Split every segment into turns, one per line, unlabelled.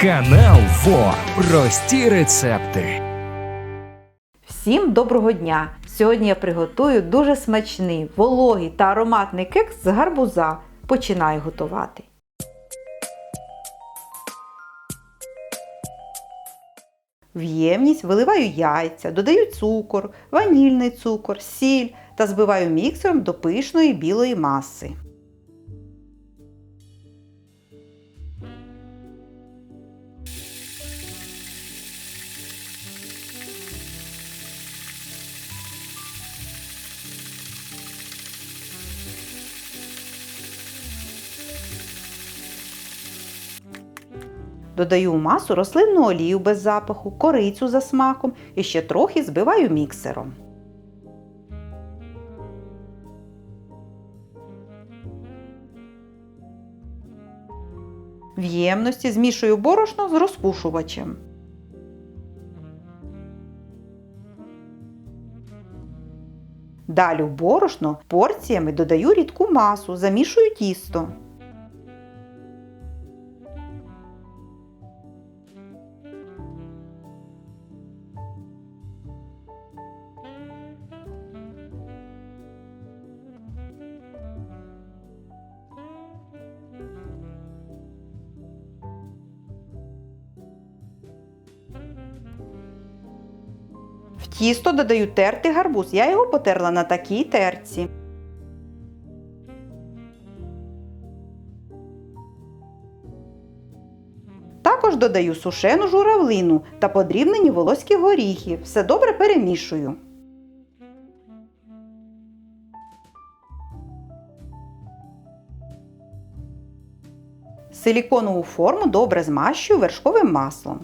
Канал ФО. Прості рецепти.
Всім доброго дня! Сьогодні я приготую дуже смачний, вологий та ароматний кекс з гарбуза. Починаю готувати. В ємність виливаю яйця, додаю цукор, ванільний цукор, сіль та збиваю міксером до пишної білої маси. Додаю в масу рослинну олію без запаху, корицю за смаком і ще трохи збиваю міксером. В ємності змішую борошно з розпушувачем. Далі в борошно порціями додаю рідку масу, замішую тісто. Тісто додаю тертий гарбуз. Я його потерла на такій терці. Також додаю сушену журавлину та подрібнені волоські горіхи. Все добре перемішую. Силіконову форму добре змащую вершковим маслом.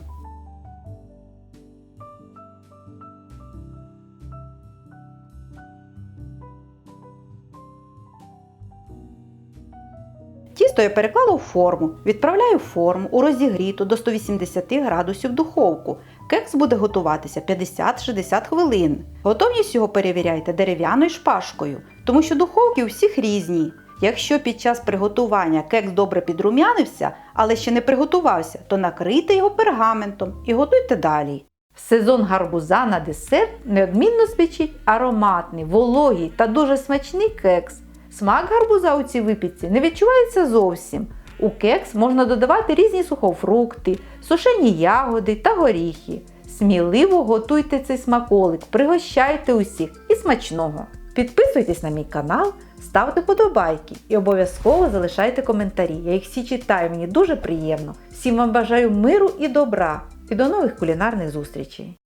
Тісто я переклала у форму, відправляю форму у розігріту до 180 градусів духовку. Кекс буде готуватися 50-60 хвилин. Готовність його перевіряйте дерев'яною шпажкою, тому що духовки у всіх різні. Якщо під час приготування кекс добре підрум'янився, але ще не приготувався, то накрийте його пергаментом і готуйте далі. В сезон гарбуза на десерт неодмінно спечіть ароматний, вологий та дуже смачний кекс. Смак гарбуза у цій випічці не відчувається зовсім. У кекс можна додавати різні сухофрукти, сушені ягоди та горіхи. Сміливо готуйте цей смаколик, пригощайте усіх і смачного! Підписуйтесь на мій канал, ставте подобайки і обов'язково залишайте коментарі. Я їх всі читаю, мені дуже приємно. Всім вам бажаю миру і добра і до нових кулінарних зустрічей!